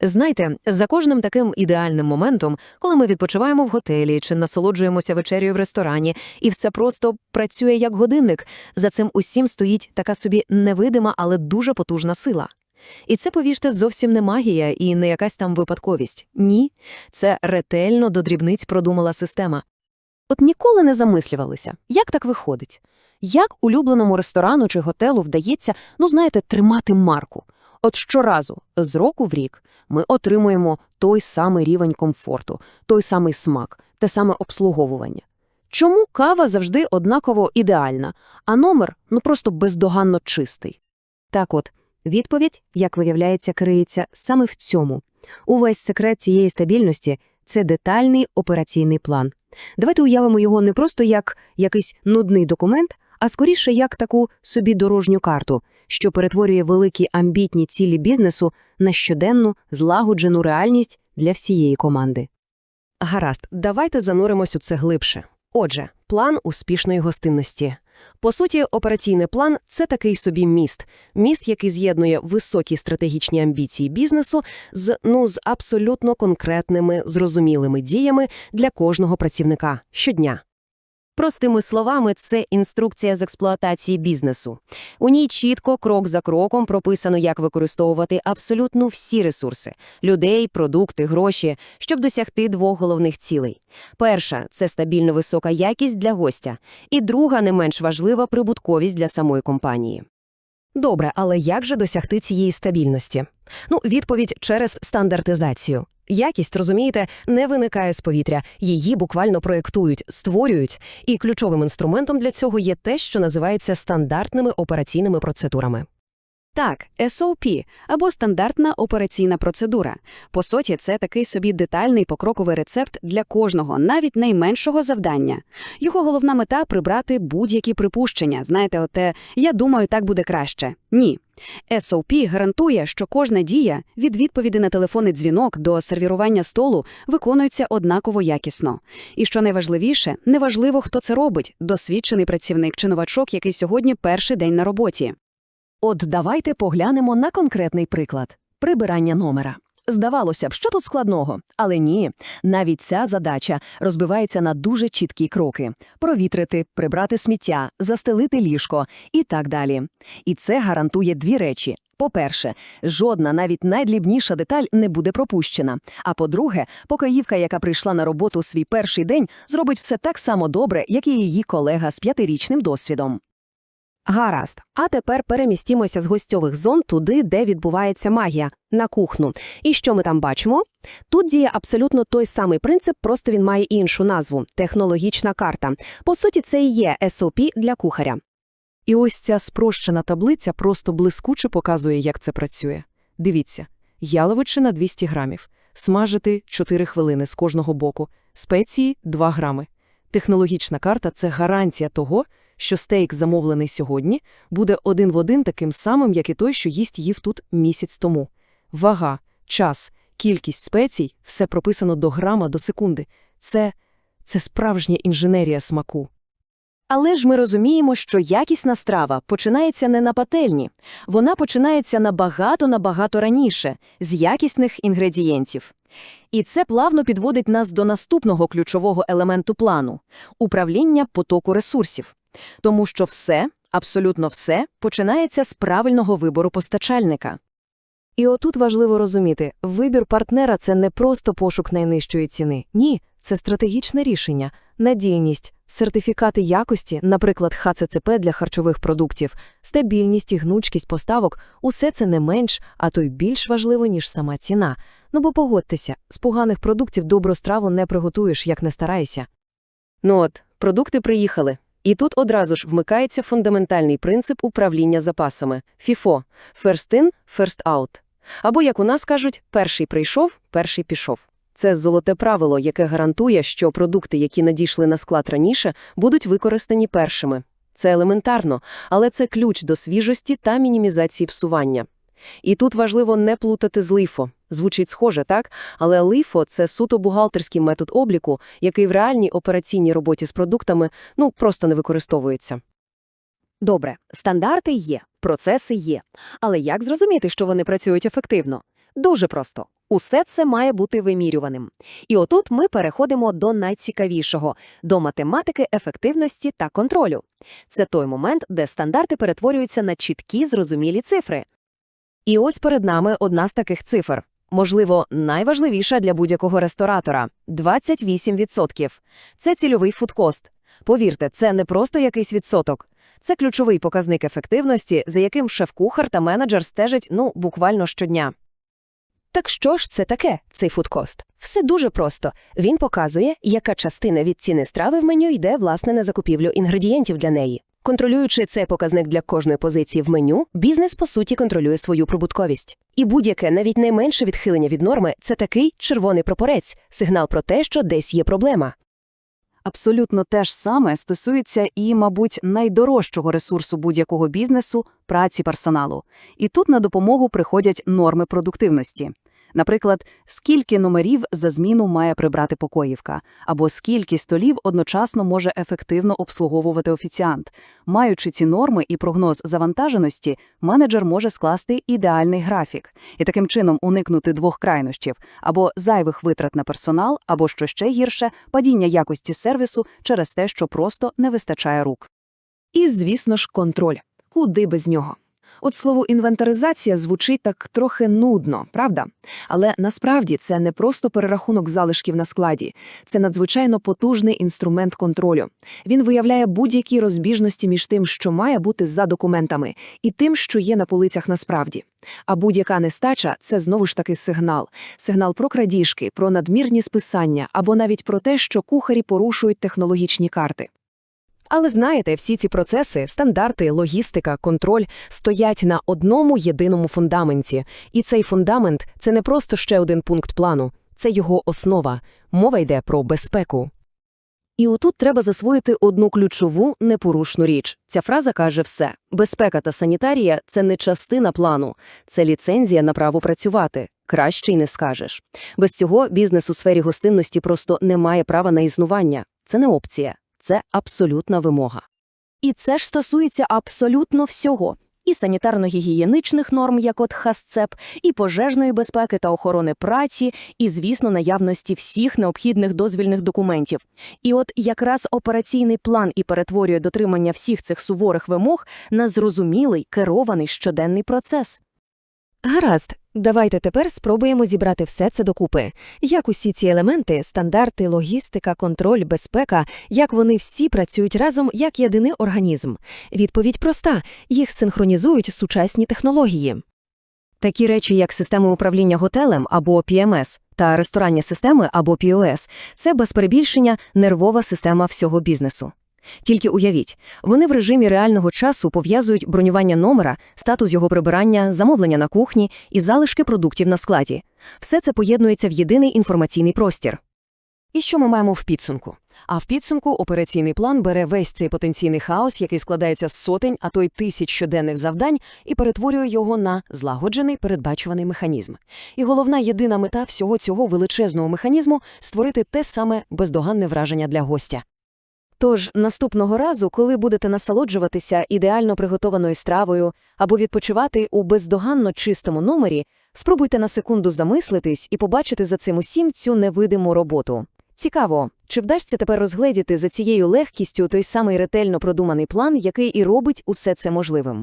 Знаєте, за кожним таким ідеальним моментом, коли ми відпочиваємо в готелі чи насолоджуємося вечерею в ресторані, і все просто працює як годинник, за цим усім стоїть така собі невидима, але дуже потужна сила. І це, повіжте, зовсім не магія і не якась там випадковість. Ні, це ретельно до дрібниць продумала система. От ніколи не замислювалися, як так виходить? Як улюбленому ресторану чи готелу вдається, ну знаєте, тримати марку? От щоразу, з року в рік, ми отримуємо той самий рівень комфорту, той самий смак, те саме обслуговування. Чому кава завжди однаково ідеальна, а номер ну просто бездоганно чистий? Так от, відповідь, як виявляється, криється саме в цьому. Увесь секрет цієї стабільності – це детальний операційний план. Давайте уявимо його не просто як якийсь нудний документ, а скоріше як таку собі дорожню карту, що перетворює великі амбітні цілі бізнесу на щоденну, злагоджену реальність для всієї команди. Гаразд, давайте зануримось у це глибше. Отже, план успішної гостинності. По суті, операційний план це такий собі міст. Міст, який з'єднує високі стратегічні амбіції бізнесу з ну з абсолютно конкретними зрозумілими діями для кожного працівника щодня. Простими словами, це інструкція з експлуатації бізнесу. У ній чітко, крок за кроком, прописано, як використовувати абсолютно всі ресурси людей, продукти, гроші, щоб досягти двох головних цілей. Перша це стабільно висока якість для гостя, і друга, не менш важлива, прибутковість для самої компанії. Добре, але як же досягти цієї стабільності? Ну, відповідь через стандартизацію. Якість, розумієте, не виникає з повітря, її буквально проєктують, створюють, і ключовим інструментом для цього є те, що називається стандартними операційними процедурами. Так, SOP або стандартна операційна процедура. По суті, це такий собі детальний покроковий рецепт для кожного, навіть найменшого завдання. Його головна мета прибрати будь-які припущення. Знаєте, оте я думаю, так буде краще. Ні. SOP гарантує, що кожна дія від відповіді на телефонний дзвінок до сервірування столу виконується однаково якісно. І що найважливіше, неважливо, хто це робить досвідчений працівник чи новачок, який сьогодні перший день на роботі. От давайте поглянемо на конкретний приклад прибирання номера. Здавалося б, що тут складного, але ні, навіть ця задача розбивається на дуже чіткі кроки: провітрити, прибрати сміття, застелити ліжко і так далі. І це гарантує дві речі. По-перше, жодна, навіть найдрібніша деталь не буде пропущена. А по-друге, покоївка, яка прийшла на роботу свій перший день, зробить все так само добре, як і її колега з п'ятирічним досвідом. Гаразд. А тепер перемістімося з гостьових зон туди, де відбувається магія, на кухню. І що ми там бачимо? Тут діє абсолютно той самий принцип, просто він має іншу назву технологічна карта. По суті, це і є SOP для кухаря. І ось ця спрощена таблиця просто блискуче показує, як це працює. Дивіться, яловичина 200 грамів, смажити 4 хвилини з кожного боку, спеції 2 грами. Технологічна карта – це гарантія того, що стейк, замовлений сьогодні, буде один в один таким самим, як і той, що їсть їв тут місяць тому. Вага, час, кількість спецій – все прописано до грама, до секунди. Це, це справжня інженерія смаку. Але ж ми розуміємо, що якісна страва починається не на пательні. Вона починається набагато-набагато раніше, з якісних інгредієнтів. І це плавно підводить нас до наступного ключового елементу плану – управління потоку ресурсів. Тому що все, абсолютно все, починається з правильного вибору постачальника. І отут важливо розуміти, вибір партнера – це не просто пошук найнижчої ціни. Ні, це стратегічне рішення, надійність, сертифікати якості, наприклад, ХЦЦП для харчових продуктів, стабільність і гнучкість поставок – усе це не менш, а то й більш важливо, ніж сама ціна. Ну бо погодьтеся, з поганих продуктів добру страву не приготуєш, як не старайся. Ну от, продукти приїхали. І тут одразу ж вмикається фундаментальний принцип управління запасами – FIFO – First in, First out. Або, як у нас кажуть, перший прийшов, перший пішов. Це золоте правило, яке гарантує, що продукти, які надійшли на склад раніше, будуть використані першими. Це елементарно, але це ключ до свіжості та мінімізації псування. І тут важливо не плутати з лифо. Звучить схоже, так? Але лифо – це суто бухгалтерський метод обліку, який в реальній операційній роботі з продуктами ну, просто не використовується. Добре, стандарти є, процеси є. Але як зрозуміти, що вони працюють ефективно? Дуже просто. Усе це має бути вимірюваним. І отут ми переходимо до найцікавішого – до математики ефективності та контролю. Це той момент, де стандарти перетворюються на чіткі, зрозумілі цифри. І ось перед нами одна з таких цифр. Можливо, найважливіша для будь-якого ресторатора – 28%. Це цільовий фудкост. Повірте, це не просто якийсь відсоток. Це ключовий показник ефективності, за яким шеф-кухар та менеджер стежать, ну, буквально щодня. Так що ж це таке, цей фудкост? Все дуже просто. Він показує, яка частина від ціни страви в меню йде, власне, на закупівлю інгредієнтів для неї. Контролюючи цей показник для кожної позиції в меню, бізнес, по суті, контролює свою прибутковість. І будь-яке, навіть найменше відхилення від норми – це такий червоний прапорець, сигнал про те, що десь є проблема. Абсолютно те ж саме стосується і, мабуть, найдорожчого ресурсу будь-якого бізнесу – праці персоналу. І тут на допомогу приходять норми продуктивності. Наприклад, скільки номерів за зміну має прибрати покоївка, або скільки столів одночасно може ефективно обслуговувати офіціант. Маючи ці норми і прогноз завантаженості, менеджер може скласти ідеальний графік і таким чином уникнути двох крайнощів – або зайвих витрат на персонал, або, що ще гірше, падіння якості сервісу через те, що просто не вистачає рук. І, звісно ж, контроль. Куди без нього? От слово інвентаризація звучить так трохи нудно, правда? Але насправді це не просто перерахунок залишків на складі, це надзвичайно потужний інструмент контролю. Він виявляє будь-які розбіжності між тим, що має бути за документами, і тим, що є на полицях насправді. А будь-яка нестача це знову ж таки сигнал. Сигнал про крадіжки, про надмірні списання або навіть про те, що кухарі порушують технологічні карти. Але знаєте, всі ці процеси, стандарти, логістика, контроль стоять на одному єдиному фундаменті. І цей фундамент – це не просто ще один пункт плану, це його основа. Мова йде про безпеку. І отут треба засвоїти одну ключову, непорушну річ. Ця фраза каже все. Безпека та санітарія – це не частина плану, це ліцензія на право працювати. Краще й не скажеш. Без цього бізнес у сфері гостинності просто не має права на існування. Це не опція. Це абсолютна вимога. І це ж стосується абсолютно всього. І санітарно-гігієничних норм, як от ХАСЦЕП, і пожежної безпеки та охорони праці, і, звісно, наявності всіх необхідних дозвільних документів. І от якраз операційний план і перетворює дотримання всіх цих суворих вимог на зрозумілий, керований щоденний процес. Гаразд, давайте тепер спробуємо зібрати все це докупи. Як усі ці елементи, стандарти, логістика, контроль, безпека, як вони всі працюють разом як єдиний організм. Відповідь проста – їх синхронізують сучасні технології. Такі речі, як системи управління готелем або PMS та ресторанні системи або POS – це без перебільшення нервова система всього бізнесу. Тільки уявіть, вони в режимі реального часу пов'язують бронювання номера, статус його прибирання, замовлення на кухні і залишки продуктів на складі. Все це поєднується в єдиний інформаційний простір. І що ми маємо в підсумку? А в підсумку операційний план бере весь цей потенційний хаос, який складається з сотень, а то й тисяч щоденних завдань, і перетворює його на злагоджений передбачуваний механізм. І головна єдина мета всього цього величезного механізму – створити те саме бездоганне враження для гостя. Тож наступного разу, коли будете насолоджуватися ідеально приготованою стравою або відпочивати у бездоганно чистому номері, спробуйте на секунду замислитись і побачити за цим усім цю невидиму роботу. Цікаво, чи вдасться тепер розгледіти за цією легкістю той самий ретельно продуманий план, який і робить усе це можливим?